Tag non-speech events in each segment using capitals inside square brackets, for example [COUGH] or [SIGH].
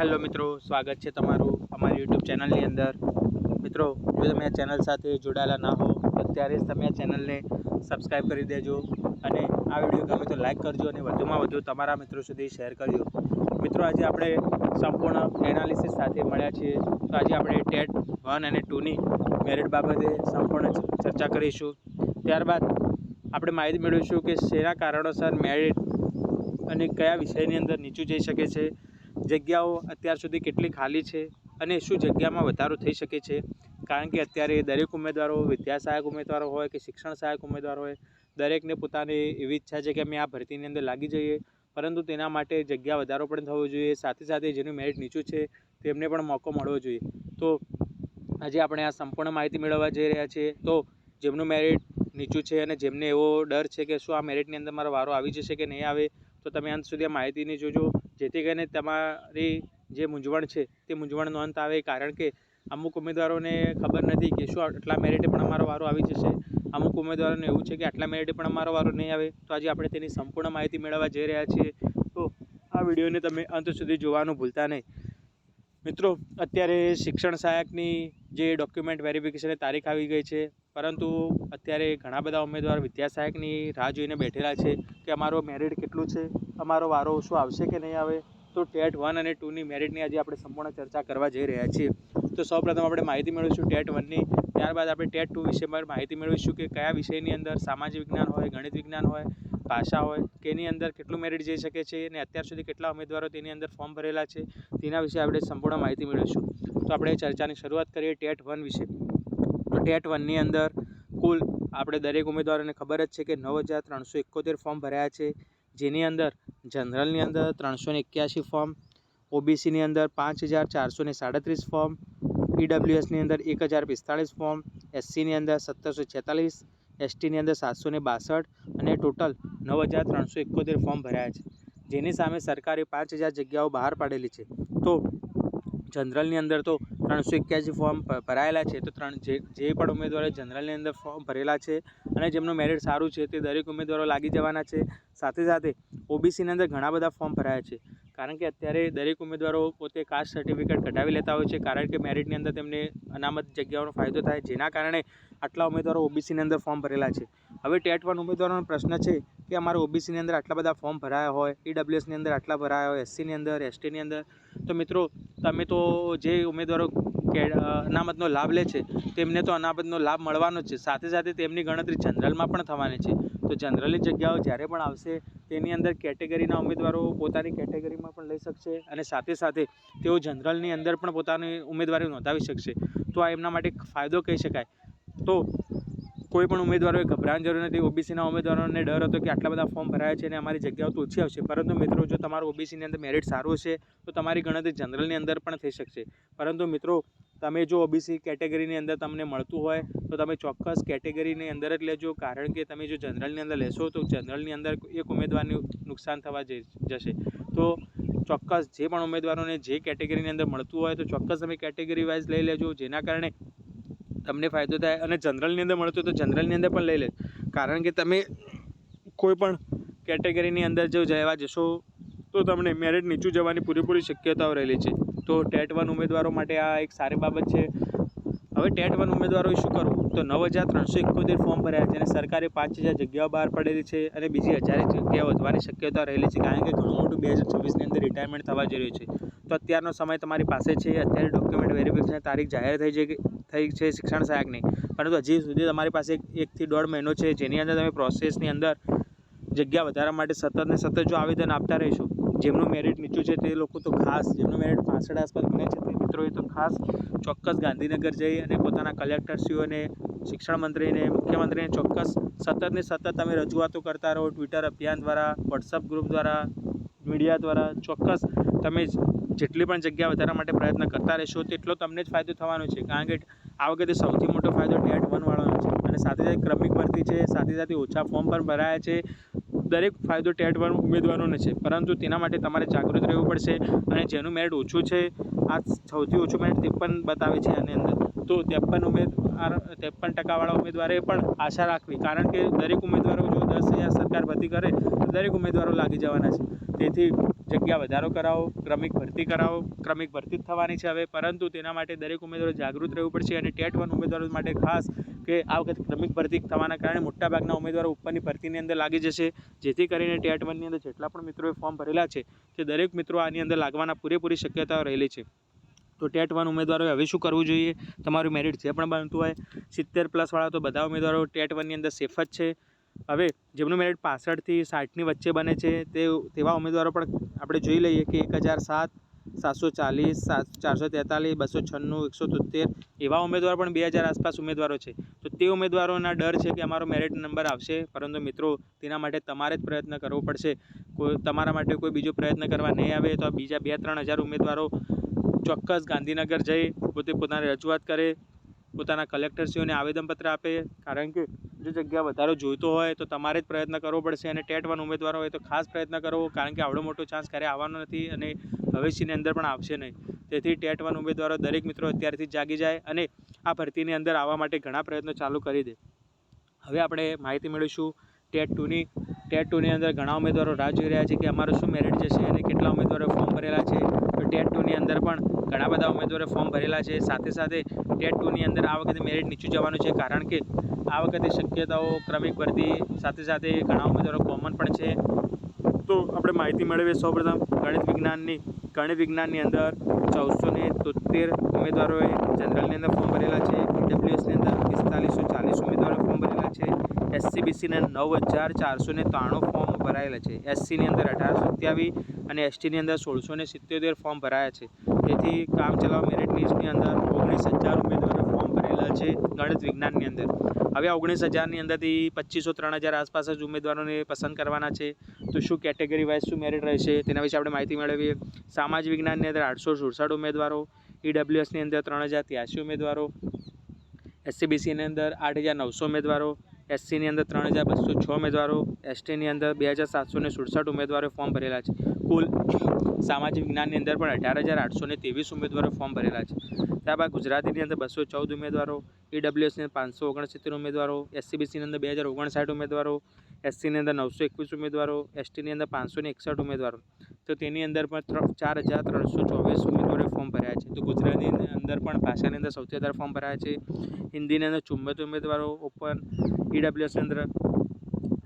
Hello મિત્રો, સ્વાગત છે તમારું અમારી યુટ્યુબ ચેનલની અંદર. મિત્રો, જો તમે આ ચેનલ સાથે જોડાયેલા ના હો, તો અત્યારે જ તમે આ ચેનલને સબસ્ક્રાઈબ કરી દેજો અને આ વીડિયો ગમે તો લાઈક કરજો અને વધુમાં વધુ તમારા મિત્રો સુધી શેર કરજો. મિત્રો, આજે આપણે સંપૂર્ણ એનાલિસિસ સાથે મળ્યા છીએ. તો આજે આપણે ટેટ વન અને ટુની મેરિટ બાબતે સંપૂર્ણ ચર્ચા કરીશું. ત્યારબાદ આપણે માહિતી મેળવીશું કે શેના કારણોસર મેરિટ અને કયા વિષયની અંદર નીચું જઈ શકે છે. જગ્યાઓ અત્યાર સુધી કેટલી ખાલી છે અને શું જગ્યામાં વધારો થઈ શકે છે? કારણ કે અત્યારે દરેક ઉમેદવારો વિદ્યા સહાયક ઉમેદવારો હોય કે શિક્ષણ સહાયક ઉમેદવારો હોય, દરેકને પોતાની એવી ઈચ્છા છે કે અમે આ ભરતીની અંદર લાગી જઈએ. પરંતુ તેના માટે જગ્યા વધારો પણ થવો જોઈએ. સાથે સાથે જેનું મેરિટ નીચું છે, તેમને પણ મોકો મળવો જોઈએ. તો આજે આપણે આ સંપૂર્ણ માહિતી મેળવવા જઈ રહ્યા છીએ. તો જેમનું મેરિટ નીચું છે અને જેમને એવો ડર છે કે શું આ મેરિટની અંદર મારો વારો આવી જશે કે નહીં આવે, તો તમે અંત સુધી આ માહિતીને જોજો. જેથી કરીને તમારી જે મૂંઝવણ છે, તે મૂંઝવણનો અંત આવે. કારણ કે અમુક ઉમેદવારોને ખબર નથી કે શું આટલા મેરિટે પણ અમારો વારો આવી જશે. અમુક ઉમેદવારોને એવું છે કે આટલા મેરિટે પણ અમારો વારો નહીં આવે. તો આજે આપણે તેની સંપૂર્ણ માહિતી મેળવવા જઈ રહ્યા છીએ. તો આ વિડીયોને તમે અંત સુધી જોવાનું ભૂલતા નહીં. મિત્રો, અત્યારે શિક્ષણ સહાયકની જે ડોક્યુમેન્ટ વેરિફિકેશનની તારીખ આવી ગઈ છે, પરંતુ અત્યારે ઘણા બધા ઉમેદવાર વિદ્યા સહાયકની રાહ જોઈને બેઠેલા છે કે અમારો મેરિટ કેટલું છે, અમારો વારો શું આવશે કે નહીં આવે. તો ટેટ વન અને ટુની મેરિટની આજે આપણે સંપૂર્ણ ચર્ચા કરવા જઈ રહ્યા છીએ. તો સૌપ્રથમ આપણે માહિતી મેળવીશું ટેટ વનની ત્યારબાદ આપણે ટેટ ટુ વિશે માહિતી મેળવીશું કે કયા વિષયની અંદર સામાજિક વિજ્ઞાન હોય, ગણિત વિજ્ઞાન હોય ભાષા હોય કે એની અંદર કેટલું મેરિટ જઈ શકે છે અને અત્યાર સુધી કેટલા ઉમેદવારો તેની અંદર ફોર્મ ભરેલા છે, તેના વિશે આપણે સંપૂર્ણ માહિતી મેળવીશું. તો આપણે ચર્ચાની શરૂઆત કરીએ ટેટ વન વિશે. તો ટેટ વનની અંદર કુલ આપણે દરેક ઉમેદવારોને ખબર જ છે કે નવ હજાર ત્રણસો એકોતેર ફોર્મ ભર્યા છે. જેની અંદર જનરલની અંદર ત્રણસો ને એક્યાસી ફોર્મ ઓબીસીની અંદર પાંચ હજાર ચારસો ને સાડત્રીસ ફોર્મ ઈડબ્લ્યુએસની અંદર એક હજાર પિસ્તાળીસ ફોર્મ એસસીની અંદર સત્તરસો છેતાલીસ, એસટીની અંદર સાતસો ને બાસઠ અને ટોટલ નવ હજાર ત્રણસો એકોતેર ફોર્મ ભર્યા છે. જેની સામે સરકારે પાંચ હજાર જગ્યાઓ બહાર પાડેલી છે. તો જનરલની અંદર તો ત્રણસો એક્યાસી ફોર્મ ભરાયેલા છે. તો ત્રણ જે જે પણ ઉમેદવારોએ જનરલની અંદર ફોર્મ ભરેલા છે અને જેમનું મેરિટ સારું છે તે દરેક ઉમેદવારો લાગી જવાના છે. સાથે સાથે ઓબીસીની અંદર ઘણા બધા ફોર્મ ભરાયા છે. કારણ કે અત્યારે દરેક ઉમેદવારો પોતે કાસ્ટ સર્ટિફિકેટ કઢાવી લેતા હોય છે. કારણ કે મેરિટની અંદર તેમને અનામત જગ્યાઓનો ફાયદો થાય. જેના કારણે આટલા ઉમેદવારો ઓબીસીની અંદર ફોર્મ ભરેલા છે. હવે ટેટ વન ઉમેદવારોનો પ્રશ્ન છે કે અમારે ઓબીસીની અંદર આટલા બધા ફોર્મ ભરાયા હોય, ઈડબ્લ્યુએસની અંદર આટલા ભરાયા હોય, એસસીની અંદર, એસટીની અંદર. તો મિત્રો, તમે તો જે ઉમેદવારો અનામતનો લાભ લે છે, તેમને તો અનામતનો લાભ મળવાનો જ છે. સાથે સાથે તેમની ગણતરી જનરલમાં પણ થવાની છે. તો જનરલની જગ્યાઓ જ્યારે પણ આવશે, તેની અંદર કેટેગરીના ઉમેદવારો પોતાની કેટેગરીમાં પણ લઈ શકશે અને સાથે સાથે તેઓ જનરલની અંદર પણ પોતાની ઉમેદવારી નોંધાવી શકશે. તો આ એમના માટે ફાયદો કહી શકાય. તો કોઈ પણ ઉમેદવારોએ ગભરાવાની જરૂર નથી. ઓબીસીના ઉમેદવારોને ડર હતો કે આટલા બધા ફોર્મ ભરાયા છે અને અમારી જગ્યાઓ તો ઓછી આવશે. પરંતુ મિત્રો, જો તમારું ઓબીસીની અંદર મેરિટ સારું હશે, તો તમારી ગણતરી જનરલની અંદર પણ થઈ શકશે. પરંતુ મિત્રો, તમે જો ઓબીસી કેટેગરીની અંદર તમને મળતું હોય, તો તમે ચોક્કસ કેટેગરીની અંદર જ લેજો. કારણ કે તમે જો જનરલની અંદર લેશો, તો જનરલની અંદર એક ઉમેદવારને નુકસાન થવા જશે. તો ચોક્કસ જે પણ ઉમેદવારોને જે કેટેગરીની અંદર મળતું હોય, તો ચોક્કસ તમે કેટેગરી વાઇઝ લઈ લેજો. જેના કારણે તમને ફાયદો થાય અને જનરલની અંદર મળતું તો જનરલની અંદર પણ લઈ લે. કારણ કે તમે કોઈ પણ કેટેગરીની અંદર જો જવા જશો, તો તમને મેરિટ નીચું જવાની પૂરેપૂરી શક્યતાઓ રહેલી છે. તો ટેટ વન ઉમેદવારો માટે આ એક સારી બાબત છે. હવે ટેટ વન ઉમેદવારોએ શું કરવું? તો નવ હજાર ત્રણસો એકોતેર ફોર્મ ભર્યા છે અને સરકારે પાંચ હજાર જગ્યાઓ બહાર પડેલી છે અને બીજી હજારે જગ્યાઓ વધવાની શક્યતા રહેલી છે. કારણ કે ઘણું મોટું બે હજાર છવ્વીસની અંદર રિટાયરમેન્ટ થવા જઈ રહ્યું છે. તો અત્યારનો સમય તમારી પાસે છે. અત્યારે ડોક્યુમેન્ટ વેરિફિકેશન તારીખ જાહેર થઈ છે થઈ છે શિક્ષણ સહાયકની પરંતુ હજી સુધી તમારી પાસે એકથી દોઢ મહિનો છે, જેની અંદર તમે પ્રોસેસની અંદર જગ્યા વધારવા માટે સતત ને સતત જો આવેદન આપતા રહીશું, જેમનું મેરિટ નીચું છે તે લોકો તો ખાસ, જેમનું મેરિટ પાસઠ આસપાસ બને છે તે મિત્રોએ તો ખાસ ચોક્કસ ગાંધીનગર જઈ અને પોતાના કલેક્ટરશ્રીઓને શિક્ષણ મંત્રીને મુખ્યમંત્રીને ચોક્કસ સતત ને સતત તમે રજૂઆતો કરતા રહો ટ્વિટર અભિયાન દ્વારા વોટ્સઅપ ગ્રુપ દ્વારા મીડિયા દ્વારા, ચોક્કસ તમે જેટલી પણ જગ્યા વધારવા માટે પ્રયત્ન કરતા રહેશો, તેટલો તમને જ ફાયદો થવાનો છે. કારણ કે આ વખતે સૌથી મોટો ફાયદો ટેટ વનવાળાનો છે. અને સાથે સાથે ક્રમિક ભરતી છે, સાથે સાથે ઓછા ફોર્મ પણ ભરાયા છે. દરેક ફાયદો ટેટ વન ઉમેદવારોને છે. પરંતુ તેના માટે તમારે જાગૃત રહેવું પડશે અને જેનું મેરિટ ઓછું છે, આ સૌથી ઓછું મેરિટ પણ બતાવે છે આની અંદર. તો ત્રેપન ઉમેદવાર ત્રેપન ટકાવાળા ઉમેદવારે પણ આશા રાખવી. કારણ કે દરેક ઉમેદવારો જો દસ હજાર સરકાર ભરતી કરે, તો દરેક ઉમેદવારો લાગી જવાના છે. તેથી જગ્યા વધારો કરાવો, ક્રમિક ભરતી કરાવો. ક્રમિક ભરતી જ થવાની છે હવે, પરંતુ તેના માટે દરેક ઉમેદવારો જાગૃત રહેવું પડશે અને ટેટ વન ઉમેદવારો માટે ખાસ કે આ વખતે ક્રમિક ભરતી થવાના કારણે મોટાભાગના ઉમેદવારો ઉપરની ભરતીની અંદર લાગી જશે. જેથી કરીને ટેટ વનની અંદર જેટલા પણ મિત્રોએ ફોર્મ ભરેલા છે, તે દરેક મિત્રો આની અંદર લાગવાના પૂરેપૂરી શક્યતાઓ રહેલી છે. તો ટેટ વન ઉમેદવારોએ હવે શું કરવું જોઈએ? તમારું મેરિટ જે પણ બનતું હોય. સિત્તેર પ્લસવાળા તો બધા ઉમેદવારો ટેટ વનની અંદર સેફ જ છે. હવે જેમનું મેરિટ પાસઠથી સાઠની વચ્ચે બને છે, તે તેવા ઉમેદવારો પણ આપણે જોઈ લઈએ કે એક હજાર સાત, સાતસો ચાલીસ, સાત, ચારસો તેતાલીસ, બસો છન્નું, એકસો તોતેર એવા ઉમેદવાર પણ બે હજાર આસપાસ ઉમેદવારો છે. તો તે ઉમેદવારોના ડર છે કે અમારો મેરિટ નંબર આવશે. પરંતુ મિત્રો, તેના માટે તમારે જ પ્રયત્ન કરવો પડશે. કોઈ, તમારા માટે કોઈ બીજો પ્રયત્ન કરવા નહીં આવે તો બીજા બે, ત્રણ હજાર ઉમેદવારો ચોક્કસ ગાંધીનગર જઈ, પોતે પોતાની રજૂઆત કરે, પોતાના કલેક્ટરશ્રીઓને આવેદનપત્ર આપે. કારણ કે જો જગ્યા વધારો જોઈતો હોય તો તમારે જ પ્રયત્ન કરવો પડશે અને ટેટ વન ઉમેદવારો હોય તો ખાસ પ્રયત્ન કરવો, કારણ કે આવડો મોટો ચાન્સ ક્યારે આવવાનો નથી અને ભવિષ્યની અંદર પણ આવશે નહીં. તેથી ટેટ વન ઉમેદવારો દરેક મિત્રો અત્યારથી જાગી જાય અને આ ભરતીની અંદર આવવા માટે ઘણા પ્રયત્નો ચાલુ કરી દે. હવે આપણે માહિતી મેળવીશું ટેટ ટુની. ટેટ ટુની અંદર ઘણા ઉમેદવારો રાહ જોઈ રહ્યા છે કે અમારું શું મેરિટ જશે અને કેટલા ઉમેદવારો ફોર્મ ભરેલા છે. ટેટ ટુની અંદર પણ ઘણા બધા ઉમેદવારો ફોર્મ ભરેલા છે. સાથે સાથે ટેટ ટુની અંદર આ વખતે મેરિટ નીચું જવાનું છે કારણ કે આ વખતે શક્યતાઓ ક્રમિક ભરતી સાથે સાથે ઘણા ઉમેદવારો કોમન પણ છે. તો આપણે માહિતી મેળવીએ સૌપ્રથમ ગણિત વિજ્ઞાનની. ગણિત વિજ્ઞાનની અંદર ચૌદસો ને તોતેર ઉમેદવારોએ જનરલની અંદર ફોર્મ ભરેલા છે. ડબલ્યુએસની અંદર પિસ્તાલીસો ચાલીસ ઉમેદવારો ફોર્મ ભરેલા છે. એસસીબીસીને નવ હજાર ચારસો ને ત્રાણું ફોર્મ ભરાયેલા છે. એસસીની અંદર અઢારસો સત્યાવીસ અને એસટીની અંદર સોળસો ને સિત્યોતેર ફોર્મ ભરાયા છે. તેથી કામ ચલાવ મેરિટ લિસ્ટની અંદર ઓગણીસ હજાર ઉમેદવારો ફોર્મ ભરેલા છે ગણિત વિજ્ઞાનની અંદર. હવે ઓગણીસ હજારની અંદરથી પચીસો ત્રણ હજાર આસપાસ જ ઉમેદવારોને પસંદ કરવાના છે. તો શું કેટેગરી વાઇઝ શું મેરિટ રહેશે? તેના વિશે આપણે માહિતી મેળવીએ. સામાજિક વિજ્ઞાનની અંદર આઠસો સુડસઠ ઉમેદવારો ઈડબ્લ્યુએસની અંદર ત્રણ હજાર ત્યાસી ઉમેદવારો એસસીબીસીની અંદર આઠ હજાર નવસો ઉમેદવારો એસસીની અંદર ત્રણ હજાર બસો છ ઉમેદવારો એસટીની અંદર બે હજાર સાતસો ને સુડસઠ ઉમેદવારો ફોર્મ ભરેલા છે. કુલ સામાજિક વિજ્ઞાનની અંદર પણ અઢાર હજાર આઠસો ને ત્રેવીસ ઉમેદવારો ફોર્મ ભરેલા છે. ત્યારબાદ ગુજરાતીની અંદર બસો ચૌદ ઉમેદવારો ઈડબ્લ્યુએસની પાંચસો ઓગણસિત્તેર ઉમેદવારો એસસીબીસીની અંદર બે હજાર ઓગણસાઠ ઉમેદવારો એસસીની અંદર નવસો એકવીસ ઉમેદવારો, એસટીની અંદર પાંચસો એકસઠ ઉમેદવારો. તો તેની અંદર પણ ચાર હજાર ત્રણસો ચોવીસ ઉમેદવારોએ ફોર્મ ભર્યા છે. તો ગુજરાતીની અંદર પણ ભાષાની અંદર સૌથી વધારે ફોર્મ ભરાયા છે. હિન્દીની અંદર ચુંબોતેર ઉમેદવારો ઓપન ઈડબ્લ્યુએસની અંદર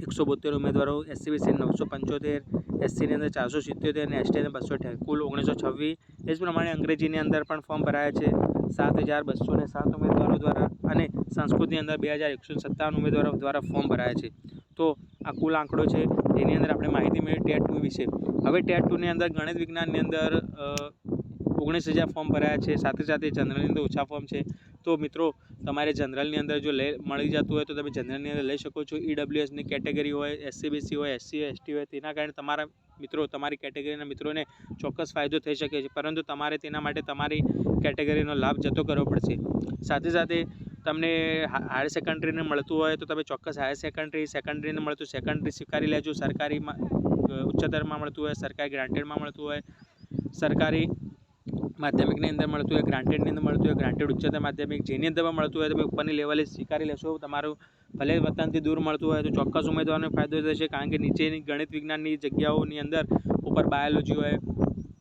એકસો બોતેર ઉમેદવારો એસસીબીસી નવસો પંચોતેર, એસસીની અંદર ચારસો સિત્તોતેર અને એસટીની બસો અઠ્યાવીસ. કુલ ઓગણીસો છવ્વીસ. એ જ પ્રમાણે અંગ્રેજીની અંદર પણ ફોર્મ ભરાયા છે. સાત હજાર બસો ને સાત ઉમેદવારો દ્વારા અને સંસ્કૃતની અંદર બે હજાર એકસો સત્તાવન ઉમેદવારો દ્વારા ફોર્મ ભરાયા છે. તો આ કુલ આંકડો છે જેની અંદર આપણે માહિતી મેળવી ટેટ ટુ વિશે. હવે ટેટ ટુની અંદર ગણિત વિજ્ઞાનની અંદર ઓગણીસ હજાર ફોર્મ ભરાયા છે, સાથે સાથે જનરલની અંદર ઓછા ફોર્મ છે. તો મિત્રો, તમારે જનરલની અંદર જો લે, મળી જતું હોય તો તમે જનરલની અંદર લઈ શકો છો. ઈડબ્લ્યુએસની કેટેગરી હોય એસસીબીસી હોય એસસી એસટી હોય, તેના કારણે તમારા મિત્રો, તમારી કેટેગરીના મિત્રોને ચોક્કસ ફાયદો થઈ શકે છે. પરંતુ તમારે તેના માટે તમારી કેટેગરીનો લાભ જતો કરવો પડશે. સાથે સાથે તમને હાયર સેકન્ડરીને મળતું હોય તો તમે ચોક્કસ હાયર સેકન્ડરી સેકન્ડરીને મળતું સેકન્ડરી સ્વીકારી લેજો. સરકારીમાં ઉચ્ચતરમાં મળતું હોય, સરકારી ગ્રાન્ટેડમાં મળતું હોય. સરકારી માધ્યમિકની અંદર મળતું હોય ગ્રાન્ટેડની અંદર મળતું હોય ગ્રાન્ટેડ ઉચ્ચતર માધ્યમિક જેની અંદર મળતું હોય, તમે ઉપરની લેવલે સ્વીકારી લેશો. તમારું ભલે વતનથી દૂર મળતું હોય તો ચોક્કસ ઉમેદવારને ફાયદો થશે, કારણ કે નીચેની ગણિત વિજ્ઞાનની જગ્યાઓની અંદર ઉપર બાયોલોજી હોય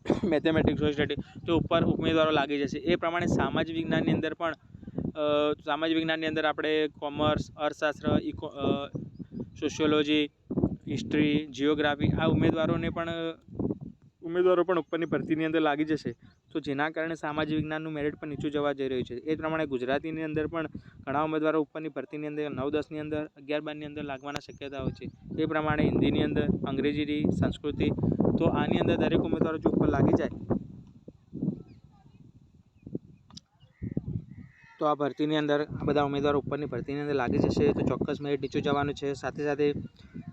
[COUGHS] મેથેમેટિક્સ હોય સ્ટડી તો ઉપર ઉમેદવારો લાગી જશે. એ પ્રમાણે સામાજિક વિજ્ઞાનની અંદર પણ સામાજિક વિજ્ઞાનની અંદર આપણે કોમર્સ, અર્થશાસ્ત્ર, ઇકો સોશિયોલોજી, હિસ્ટ્રી જિયોગ્રાફી આ ઉમેદવારોને પણ, ઉમેદવારો પણ ઉપરની ભરતીની અંદર લાગી જશે. તો જેના કારણે સામાજિક વિજ્ઞાનનું મેરિટ પણ નીચું જવા જઈ રહ્યું છે. એ પ્રમાણે ગુજરાતીની અંદર પણ ઘણા ઉમેદવારો ઉપરની ભરતીની અંદર નવ દસની અંદર, અગિયાર બારની અંદર લાગવાના શક્યતાઓ છે. એ પ્રમાણે હિન્દીની અંદર, અંગ્રેજીની, સંસ્કૃતિ, તો આની અંદર દરેક ઉમેદવારો જો ઉપર લાગી જાય તો આ ભરતીની અંદર આ બધા ઉમેદવારો ઉપરની ભરતીની અંદર લાગી જશે તો ચોક્કસ મેરિટ નીચું જવાનું છે. સાથે સાથે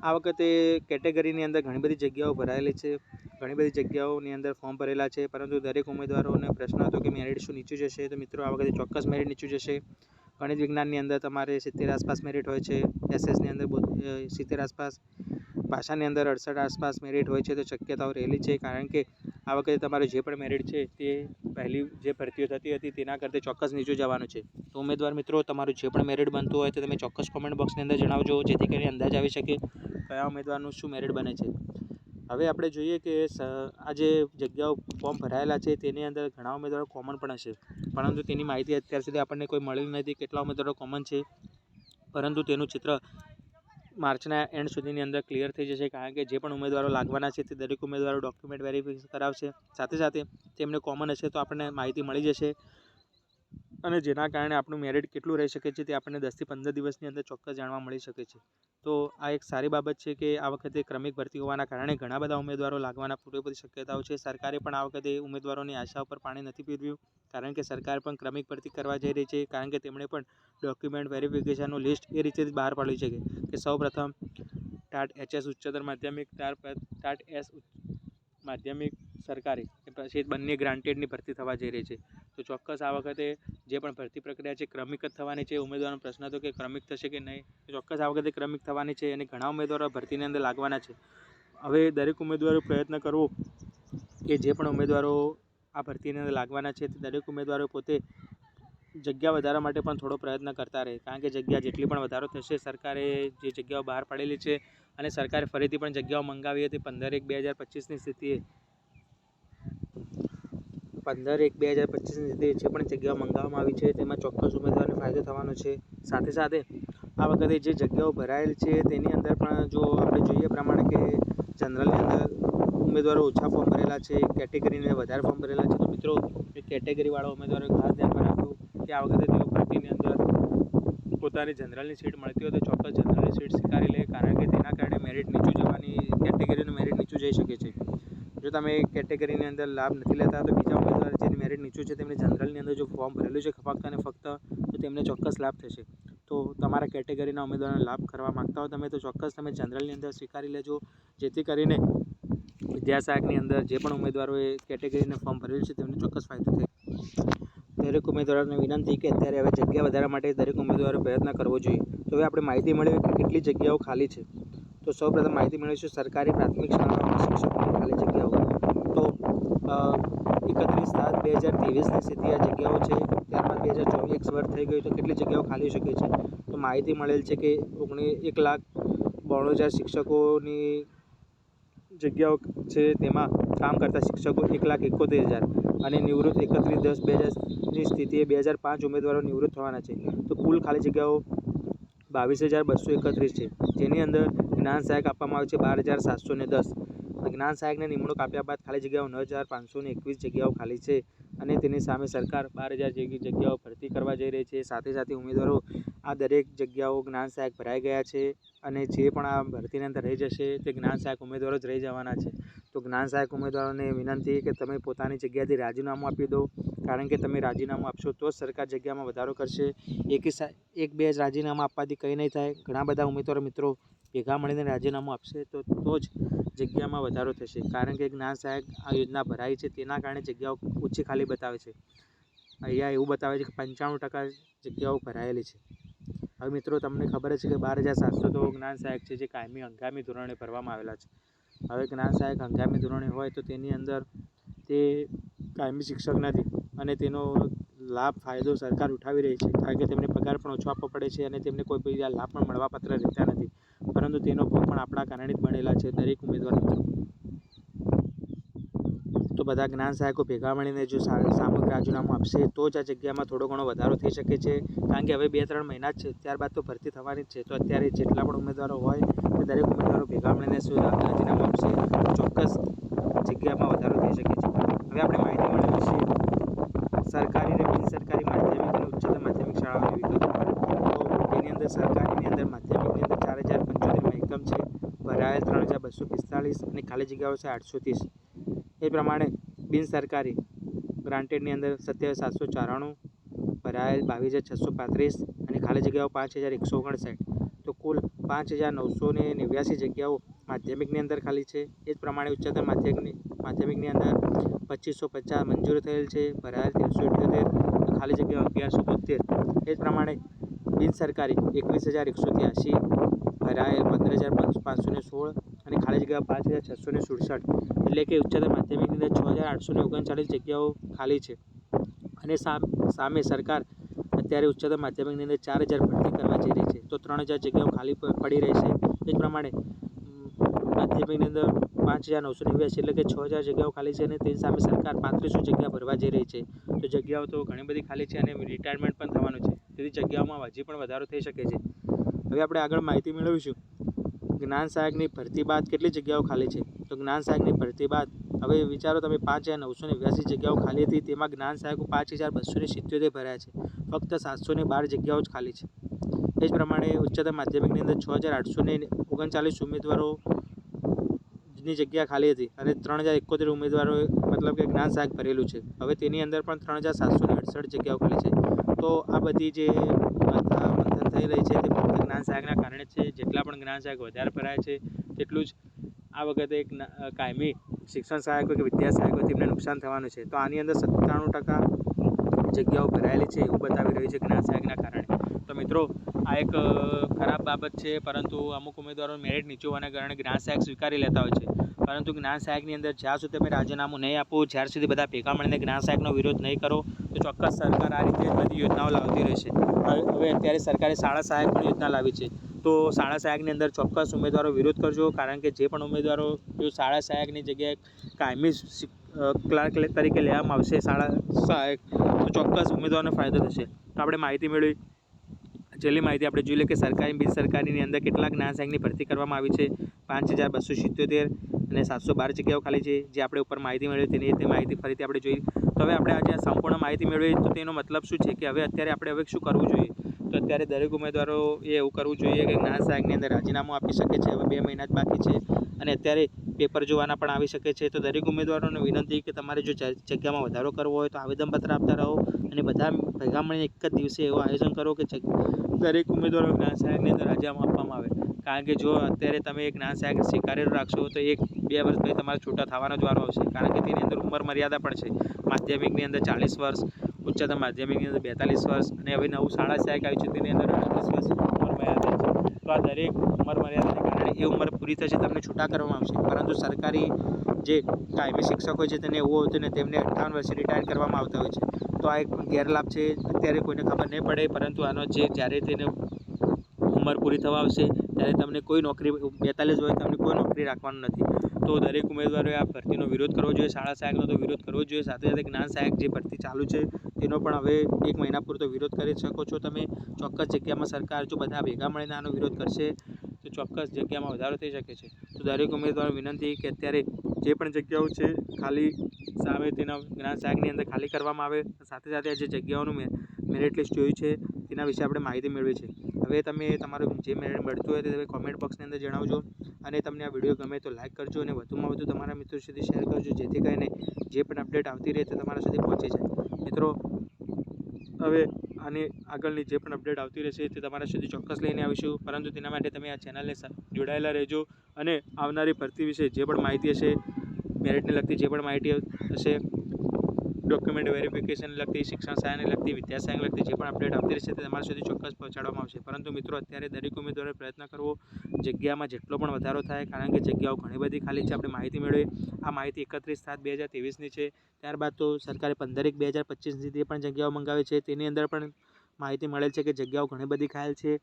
આ વખતે કેટેગરીની અંદર ઘણી બધી જગ્યાઓ ભરાયેલી છે. ઘણી બધી જગ્યાઓની અંદર ફોર્મ ભરેલા છે. પરંતુ દરેક ઉમેદવારોને પ્રશ્ન હતો કે મેરિટ શું નીચું જશે? તો મિત્રો, આ વખતે ચોક્કસ મેરિટ નીચું જશે. ગણિત વિજ્ઞાનની અંદર તમારે સિત્તેર આસપાસ મેરિટ હોય છે. એસએસની અંદર સિત્તેર આસપાસ. ભાષાની અંદર અડસઠ આસપાસ મેરિટ હોય છે. તો શક્યતાઓ રહેલી છે. કારણ કે આ વખતે તમારું જે પણ મેરિટ છે તે પહેલી જે ભરતીઓ થતી હતી તેના કરતાં ચોક્કસ નીચું જવાનું છે. તો ઉમેદવાર મિત્રો, તમારું જે પણ મેરિટ બનતું હોય તો તમે ચોક્કસ કોમેન્ટ બોક્સની અંદર જણાવજો, જેથી કરીને અંદાજ આવી શકે કયા ઉમેદવારનું શું મેરિટ બને છે. હવે આપણે જોઈએ કે આ જે જગ્યાઓ ફોર્મ ભરાયેલા છે તેની અંદર ઘણા ઉમેદવારો કોમન પણ હશે. પરંતુ તેની માહિતી અત્યાર સુધી આપણને કોઈ મળેલી નથી કેટલા ઉમેદવારો કોમન છે. પરંતુ તેનું ચિત્ર માર્ચના એન્ડ સુધીની અંદર ક્લિયર થઈ જશે કારણ કે જે પણ ઉમેદવારો લાગવાના છે તે દરેક ઉમેદવારો ડોક્યુમેન્ટ વેરિફિકેશન કરાવશે. સાથે સાથે તેમને કોમન હશે તો આપણને માહિતી મળી જશે. અને જેના કારણે આપણું મેરિટ કેટલું રહી શકે છે તે આપણને દસથી પંદર દિવસની અંદર ચોક્કસ જાણવા મળી શકે છે. તો આ એક સારી બાબત છે કે આ વખતે ક્રમિક ભરતી હોવાના કારણે ઘણા બધા ઉમેદવારો લાગવાના પૂરેપૂરી શક્યતાઓ છે. સરકારે પણ આ વખતે ઉમેદવારોની આશા ઉપર પાણી નથી પીરવ્યું, કારણ કે સરકાર પણ ક્રમિક ભરતી કરવા જઈ રહી છે, કારણ કે તેમણે પણ ડોક્યુમેન્ટ વેરિફિકેશનનું લિસ્ટ એ રીતે બહાર પાડ્યું છે કે સૌપ્રથમ ટાટ એચએસ ઉચ્ચતર માધ્યમિક ટાટ એસ માધ્યમિક સરકારી, પછી બંને ગ્રાન્ટેડની ભરતી થવા જઈ રહી છે. તો ચોક્કસ આ વખતે જે પણ ભરતી પ્રક્રિયા છે, ક્રમિક જ થવાની છે. ઉમેદવારનો પ્રશ્ન હતો કે ક્રમિક થશે કે નહીં? ચોક્કસ આ વખતે ક્રમિક થવાની છે અને ઘણા ઉમેદવારો ભરતીની અંદર લાગવાના છે. હવે દરેક ઉમેદવારો પ્રયત્ન કરવો કે જે પણ ઉમેદવારો આ ભરતીની અંદર લાગવાના છે, તે દરેક ઉમેદવારો પોતે જગ્યા વધારવા માટે પણ થોડો પ્રયત્ન કરતા રહે. કારણ કે જગ્યા જેટલી પણ વધારો થશે, સરકારે જે જગ્યાઓ બહાર પાડેલી છે અને સરકારે ફરીથી પણ જગ્યાઓ મંગાવી હતી પંદર એક બે હજાર પચીસની સ્થિતિએ. પંદર એક બે હજાર પચીસની જે પણ જગ્યાઓ મંગાવવામાં આવી છે, તેમાં ચોક્કસ ઉમેદવારને ફાયદો થવાનો છે. સાથે સાથે આ વખતે જે જગ્યાઓ ભરાયેલ છે, તેની અંદર પણ જો આપણે જોઈએ પ્રમાણે કે જનરલની અંદર ઉમેદવારો ઓછા ફોર્મ ભરેલા છે કેટેગરીને વધારે ફોર્મ ભરેલા છે, તો મિત્રો એ કેટેગરીવાળા ઉમેદવારોએ ખાસ ધ્યાનમાં રાખવું કે આ વખતે તેઓ પાર્ટીની અંદર પોતાની જનરલની સીટ મળતી હોય તો ચોક્કસ જનરલની સીટ સ્વીકારી લે, કારણ કે તેના કારણે મેરિટ નીચું જવાની કેટેગરીનું મેરિટ નીચું જઈ શકે છે. જો તમે કેટેગરીની અંદર લાભ નથી લેતા, તો બીજા ઉમેદવાર જેને મેરિટ નીચું છે, તેમને જનરલની અંદર જો ફોર્મ ભરેલું છે ફક્ત અને ફક્ત, તો તેમને ચોક્કસ લાભ થશે. તો તમારા કેટેગરીના ઉમેદવારોને લાભ કરવા માગતા હો તમે, તો ચોક્કસ તમે જનરલની અંદર સ્વીકારી લેજો. જેથી કરીને વિદ્યાસહાયકની અંદર જે પણ ઉમેદવારોએ કેટેગરીને ફોર્મ ભરેલું છે, તેમને ચોક્કસ ફાયદો થાય. દરેક ઉમેદવારોને વિનંતી કે અત્યારે હવે જગ્યા વધારવા માટે દરેક ઉમેદવારો પ્રયત્ન કરવો જોઈએ. તો હવે આપણે માહિતી મળી કે કેટલી જગ્યાઓ ખાલી છે. તો સૌપ્રથમ માહિતી મેળવીશું સરકારી પ્રાથમિક શાળાઓમાં શિક્ષકોની ખાલી જગ્યાઓ. તો એકત્રીસ સાત બે હજાર ત્રેવીસની સ્થિતિ આ જગ્યાઓ છે. ત્યારબાદ બે હજાર ચોવીસ વર્ષ થઈ ગયું તો કેટલી જગ્યાઓ ખાલી શકે છે? તો માહિતી મળેલ છે કે ઓગણી એક લાખ બોણું હજાર શિક્ષકોની જગ્યાઓ છે. તેમાં કામ કરતા શિક્ષકો એક લાખ એકોતેર હજાર અને નિવૃત્ત એકત્રીસ દસ બે હજારની સ્થિતિએ બે હજાર પાંચ ઉમેદવારો નિવૃત્ત થવાના છે. તો કુલ ખાલી જગ્યાઓ બાવીસ હજાર બસો એકત્રીસ છે. જેની અંદર જ્ઞાન સહાયક આપવામાં આવે છે બાર હજાર સાતસો ને દસ. જ્ઞાન સહાયકને નિમણૂક આપ્યા બાદ ખાલી જગ્યાઓ નવ હજાર પાંચસો ને એકવીસ જગ્યાઓ ખાલી છે. અને તેની સામે સરકાર બાર હજાર જેવી જગ્યાઓ ભરતી કરવા જઈ રહી છે. સાથે સાથે ઉમેદવારો આ દરેક જગ્યાઓ જ્ઞાન સહાયક ભરાઈ ગયા છે અને જે પણ આ ભરતીની અંદર રહી જશે તે જ્ઞાન સહાયક ઉમેદવારો જ રહી જવાના છે. તો જ્ઞાન સહાયક ઉમેદવારોને વિનંતી કે તમે પોતાની જગ્યાથી રાજીનામું આપી દો. કારણ કે તમે રાજીનામું આપશો તો જ સરકાર જગ્યામાં વધારો કરશે. એક એક બે રાજીનામા આપવાથી કંઈ નહીં થાય. ઘણા બધા ઉમેદવારો મિત્રો ભેગા મળીને રાજીનામું આપશે તો તો જ જગ્યામાં વધારો થશે. કારણ કે જ્ઞાન સહાયક આ યોજના ભરાઈ છે, તેના કારણે જગ્યાઓ ઓછી ખાલી બતાવે છે. અહીંયા એવું બતાવે છે કે પંચાણું ટકા જગ્યાઓ ભરાયેલી છે. હવે મિત્રો, તમને ખબર છે કે બાર હજાર સાતસો તો જ્ઞાન સહાયક છે જે કાયમી હંગામી ધોરણે ભરવામાં આવેલા છે. હવે જ્ઞાન સહાયક હંગામી ધોરણે હોય તો તેની અંદર તે કાયમી શિક્ષક નથી અને તેનો લાભ, ફાયદો સરકાર ઉઠાવી રહી છે, કારણ કે તેમને પગાર પણ ઓછો આપવો પડે છે અને તેમને કોઈ બીજા લાભ પણ મળવાપાત્ર રહેતા નથી. પરંતુ તેનો ભોગ પણ આપણા કારણે જ બનેલા છે, દરેક ઉમેદવાર તો બધા જ્ઞાન સહાયકો ભેગા મળીને જો સામૂહિક રાજીનામું આપશે, તો જ આ જગ્યામાં થોડો ઘણો વધારો થઈ શકે છે. કારણ કે હવે બે ત્રણ મહિના જ છે, ત્યારબાદ તો ભરતી થવાની જ છે. તો અત્યારે જેટલા પણ ઉમેદવારો હોય તે દરેક ઉમેદવારો ભેગા મળીને રાજીનામું આપશે ચોક્કસ જગ્યામાં વધારો થઈ શકે છે. હવે આપણે માહિતી મેળવી છે સરકારી અને બિન સરકારી માધ્યમિક અને ઉચ્ચતર માધ્યમિક શાળાઓની વિગતો તો એની અંદર સરકારીની અંદર માધ્યમિકની અંદર ચાર હજાર પંચોતેરમાં એકમ છે. ભરાયેલ ત્રણ હજાર બસો પિસ્તાળીસ અને ખાલી જગ્યાઓ છે આઠસો ત્રીસ. એ પ્રમાણે બિન સરકારી ગ્રાન્ટેડની અંદર સત્યાવીસ સાતસો ચોરાણું, ભરાયેલ બાવીસ હજાર છસો પાંત્રીસ અને ખાલી જગ્યાઓ પાંચ હજાર એકસો ઓગણસાઠ. તો કુલ પાંચ હજાર નવસો ને નેવ્યાસી જગ્યાઓ માધ્યમિકની અંદર ખાલી છે. એ જ પ્રમાણે ઉચ્ચતર માધ્યમિકની માધ્યમિકની અંદર પચીસો પચાસ મંજૂર થયેલ છે. ભરાયેલ ત્રણસો ઇઠ્યોતેર ખાલી જગ્યાઓ અગિયારસો બોતેર એ જ પ્રમાણે બિન સરકારી એકવીસ હજાર એકસો ત્યાસી, ભરાયેલ પંદર હજાર પાંચસો ને સોળ અને ખાલી જગ્યા પાંચ હજાર છસો ને સુડસઠ. એટલે કે ઉચ્ચતર માધ્યમિકની અંદર છ હજાર આઠસો ને ઓગણચાલીસ જગ્યાઓ ખાલી છે. અને સામે સરકાર અત્યારે ઉચ્ચતર માધ્યમિકની અંદર ચાર હજાર ભરતી કરવા જઈ રહી છે. તો ત્રણ હજાર જગ્યાઓ ખાલી પડી રહી છે એ જ પ્રમાણે માધ્યમિકની અંદર પાંચ હજાર નવસો નેવ્યાસી એટલે કે છ હજાર જગ્યાઓ ખાલી છે અને તેની સામે સરકાર પાંત્રીસો જગ્યા ભરવા જઈ રહી છે. તો જગ્યાઓ તો ઘણી બધી ખાલી છે અને રિટાયરમેન્ટ પણ થવાનું છે. તેથી જગ્યાઓમાં હજી પણ વધારો થઈ શકે છે. હવે આપણે આગળ માહિતી મેળવીશું. જ્ઞાન સહાયકની ભરતી બાદ કેટલી જગ્યાઓ ખાલી છે? તો જ્ઞાન સહાયકની ભરતી બાદ હવે વિચારો તમે પાંચ હજાર નવસો નેવ્યાસી જગ્યાઓ ખાલી હતી તેમાં જ્ઞાન સહાયકો પાંચ હજાર બસો ને સિત્યોતેર ભર્યા છે. ફક્ત સાતસો ને બાર જગ્યાઓ જ ખાલી છે. એ જ પ્રમાણે ઉચ્ચતર માધ્યમિકની અંદર છ હજાર આઠસો ને ઓગણચાલીસ ઉમેદવારો ની જગ્યા ખાલી હતી અને ત્રણ હજાર એકોતેર ઉમેદવારોએ મતલબ કે જ્ઞાન સહાયક ભરેલું છે. હવે તેની અંદર પણ ત્રણ હજાર સાતસો ને અડસઠ જગ્યાઓ ખાલી છે. તો આ બધી જે મંથા- મંથન થઈ રહી છે તે ફક્ત જ્ઞાન સહાયકના કારણે છે. જેટલા પણ જ્ઞાન સહાયક વધારે ભરાય છે, તેટલું જ આ વખતે એક કાયમી શિક્ષણ સહાયક હોય કે વિદ્યા સહાયકો તેમને નુકસાન થવાનું છે. તો આની અંદર સત્તાણું ટકા જગ્યાઓ ભરાયેલી છે એવું બતાવી રહ્યું છે જ્ઞાન સહાયકના કારણે. તો મિત્રો આ એક ખરાબ બાબત છે, પરંતુ અમુક ઉમેદવારો મેરિટ નીચું હોવાના કારણે જ્ઞાન સહાયક સ્વીકારી લેતા હોય છે. પરંતુ જ્ઞાન સહાયકની અંદર જ્યાં સુધી તમે રાજીનામું નહીં આપો જ્યાર સુધી બધા ભેગા મળીને જ્ઞાન સહાયકનો વિરોધ નહીં કરો, તો ચોક્કસ સરકાર આ રીતે બધી યોજનાઓ લાવતી રહેશે. હવે અત્યારે સરકારે શાળા સહાયક પણ યોજના લાવી છે. તો શાળા સહાયકની અંદર ચોક્કસ ઉમેદવારો વિરોધ કરજો, કારણ કે જે પણ ઉમેદવારો જો શાળા સહાયકની જગ્યાએ કાયમી ક્લાર્ક તરીકે લેવામાં આવશે શાળા સહાયક, તો ચોક્કસ ઉમેદવારોને ફાયદો થશે. તો આપણે માહિતી મેળવી. છેલ્લી માહિતી આપણે જોઈ લઈએ કે સરકારી બિન સરકારીની અંદર કેટલાક જ્ઞાન સહાયકની ભરતી કરવામાં આવી છે. પાંચ હજાર બસો સિત્યોતેર અને સાતસો બાર જગ્યાઓ ખાલી છે. જે આપણે ઉપર માહિતી મેળવી તેની તે માહિતી ફરીથી આપણે જોઈ તો હવે આપણે આજે સંપૂર્ણ માહિતી મેળવી તો તેનો મતલબ શું છે કે હવે અત્યારે આપણે હવે શું કરવું જોઈએ? તો અત્યારે દરેક ઉમેદવારો એવું કરવું જોઈએ કે જ્ઞાન સહાયકની અંદર રાજીનામું આપી શકે છે. હવે બે મહિના જ બાકી છે. અને અત્યારે પેપર જોવાના પણ આવી શકે છે. તો દરેક ઉમેદવારોને વિનંતી કે તમારે જો જગ્યામાં વધારો કરવો હોય તો આવેદનપત્ર આપતા રહો અને બધા ભેગા મળીને એક જ દિવસે એવું આયોજન કરો કે દરેક ઉમેદવારો જ્ઞાન સહાયકની અંદર રાજીનામું આપવામાં આવે. કારણ કે જો અત્યારે તમે એક જ્ઞાન સહાયક સ્વીકારેલું રાખશો તો એક બે વર્ષ પછી તમારે છૂટા થવાનો જ વારો આવશે. કારણ કે તેની અંદર ઉંમર મર્યાદા પણ છે. માધ્યમિકની અંદર ચાલીસ વર્ષ ઉચ્ચતર માધ્યમિકની અંદર બેતાલીસ વર્ષ અને હવે નવું શાળા સહાયક આવ્યું છે તેની અંદર અડત્રીસ વર્ષ ઉંમર મર્યાદા છે. તો આ દરેક ઉંમર મર્યાદાને કારણે એ ઉંમર પૂરી થશે, તમને છૂટા કરવામાં આવશે. પરંતુ સરકારી જે કાયમી શિક્ષક છે તેને એવું હોય ને તેમને અઠ્ઠાવન વર્ષે રિટાયર કરવામાં આવતા હોય છે. તો આ એક ગેરલાભ છે, અત્યારે કોઈને ખબર નહીં પડે, પરંતુ આનો જે જ્યારે તેને ઉંમર પૂરી થવા આવશે, ત્યારે તમને કોઈ નોકરી, બેતાલીસ હોય તમને કોઈ નોકરી રાખવાનું નથી. તો દરેક ઉમેદવારોએ આ ભરતીનો વિરોધ કરવો જોઈએ, શાળા સહાયકનો તો વિરોધ કરવો જોઈએ, સાથે સાથે જ્ઞાન સહાયક જે ભરતી ચાલુ છે તેનો પણ હવે એક મહિના પૂરતો વિરોધ કરી શકો છો તમે. ચોક્કસ જગ્યામાં સરકાર જો બધા ભેગા મળીને આનો વિરોધ કરશે, તો ચોક્કસ જગ્યામાં વધારો થઈ શકે છે. તો દરેક ઉમેદવારો વિનંતી કે અત્યારે જે પણ જગ્યાઓ છે, ખાલી સામે તેના જ્ઞાન શાકની અંદર ખાલી કરવામાં આવે. સાથે સાથે જે જગ્યાઓનું મે મેરિટ લિસ્ટ જોયું છે, તેના વિશે આપણે માહિતી મેળવી છે. હવે તમે તમારું જે મેરિટ મળતું હોય તે તમે કોમેન્ટ બોક્સની અંદર જણાવજો. અને તમને આ વીડિયો ગમે તો લાઇક કરજો અને વધુમાં વધુ તમારા મિત્રો સુધી શેર કરજો, જેથી કરીને જે પણ અપડેટ આવતી રહે તે તમારા સુધી પહોંચી જાય. મિત્રો, હવે આની આગળની જે પણ અપડેટ આવતી રહેશે તે તમારા સુધી ચોક્કસ લઈને આવીશું. પરંતુ તેના માટે તમે આ ચેનલને જોડાયેલા રહેજો અને આવનારી ભરતી વિશે જે પણ માહિતી હશે મેરિટને લગતી જે પણ માહિતી હશે ડોક્યુમેન્ટ વેરિફિકેશન લગતી, શિક્ષણ સહાયને લગતી વિદ્યા સહાયને લગતી જે પણ અપડેટ આવતી રહેશે તે તમારા સુધી ચોક્કસ પહોંચાડવામાં આવશે. પરંતુ મિત્રો, અત્યારે દરેક ઉમેદવારે પ્રયત્ન કરવો જગ્યામાં જેટલો પણ વધારો થાય, કારણ કે જગ્યાઓ ઘણી બધી ખાલી છે, આપણે માહિતી મેળવી. આ માહિતી એકત્રીસ સાત બે હજાર ત્રેવીસની છે. ત્યારબાદ તો સરકારે પંદરેક બે હજાર પચીસની પણ જગ્યાઓ મંગાવી છે, તેની અંદર પણ માહિતી મળેલ છે કે જગ્યાઓ ઘણી બધી ખાયેલ છે.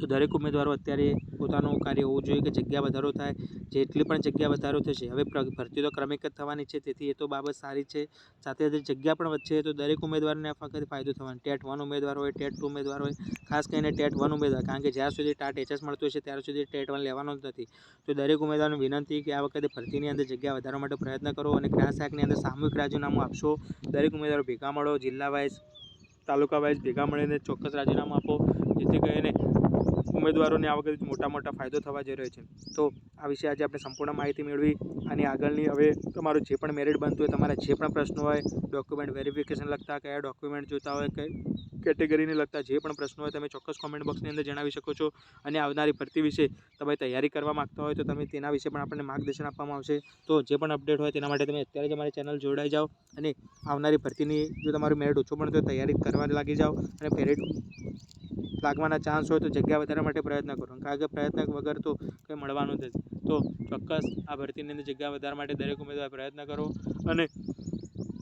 તો દરેક ઉમેદવારો અત્યારે પોતાનું કાર્ય હોવું જોઈએ કે જગ્યા વધારો થાય, જેટલી પણ જગ્યા વધારો થશે. હવે ભરતી તો ક્રમિક જ થવાની છે, તેથી એ તો બાબત સારી છે. સાથે સાથે જગ્યા પણ વધશે તો દરેક ઉમેદવારને આ વખતે ફાયદો થવાનો. ટેટ વન ઉમેદવાર હોય, ટેટ ટુ ઉમેદવાર હોય, ખાસ કરીને ટેટ વન ઉમેદવાર, કારણ કે જ્યાં સુધી ટાટ એચએસ મળતું હશે ત્યાર સુધી ટેટ વન લેવાનો નથી. તો દરેક ઉમેદવારને વિનંતી કે આ વખતે ભરતીની અંદર જગ્યા વધારવા માટે પ્રયત્ન કરો અને જ્ઞાન શાકની અંદર સામૂહિક રાજીનામું આપશો. દરેક ઉમેદવારો ભેગા મળો, જિલ્લા વાઇઝ, તાલુકા વાઇઝ ભેગા મળીને ચોક્કસ રાજીનામું આપો. જેથી કરીને ઉમેદવારોને આ વખતે મોટા મોટા ફાયદો થવા જઈ રહ્યો છે. તો આ વિશે આજે આપણે સંપૂર્ણ માહિતી મેળવી અને આગળની હવે તમારું જે પણ મેરિટ બનતું હોય, તમારા જે પણ પ્રશ્નો હોય ડોક્યુમેન્ટ વેરિફિકેશન લગતા કયા ડોક્યુમેન્ટ જોતા હોય, કઈ કેટેગરીને લગતા જે પણ પ્રશ્નો હોય, તમે ચોક્કસ કોમેન્ટ બોક્સની અંદર જણાવી શકો છો. અને આવનારી ભરતી વિશે તમે તૈયારી કરવા માગતા હોય, તો તમે તેના વિશે પણ આપણને માર્ગદર્શન આપવામાં આવશે. તો જે પણ અપડેટ હોય, તેના માટે તમે અત્યારે જ અમારી ચેનલ જોડાઈ જાઓ અને આવનારી ભરતીની જો તમારું મેરિટ ઓછું પણ તો તૈયારી કરવા લાગી જાઓ અને મેરિટ લાગવાના ચાન્સ હોય તો જગ્યા વધારવા માટે પ્રયત્ન કરો. કારણ કે પ્રયત્ન વગર તો કંઈ મળવાનું નથી. તો ચોક્કસ આ ભરતીની અંદર જગ્યા વધારવા માટે દરેક ઉમેદવાર પ્રયત્ન કરો અને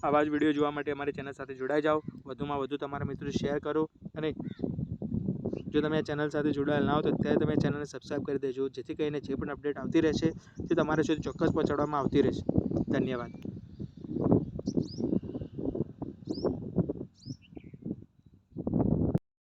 આવા જ વીડિયો જોવા માટે અમારી ચેનલ સાથે જોડાઈ જાઓ. વધુમાં વધુ તમારા મિત્રો શેર કરો અને જો તમે આ ચેનલ સાથે જોડાયેલ ના હો તો અત્યારે તમે ચેનલને સબસ્ક્રાઈબ કરી દેજો. જેથી કરીને જે પણ અપડેટ આવતી રહેશે તે તમારા સુધી ચોક્કસ પહોંચાડવામાં આવતી રહેશે. ધન્યવાદ.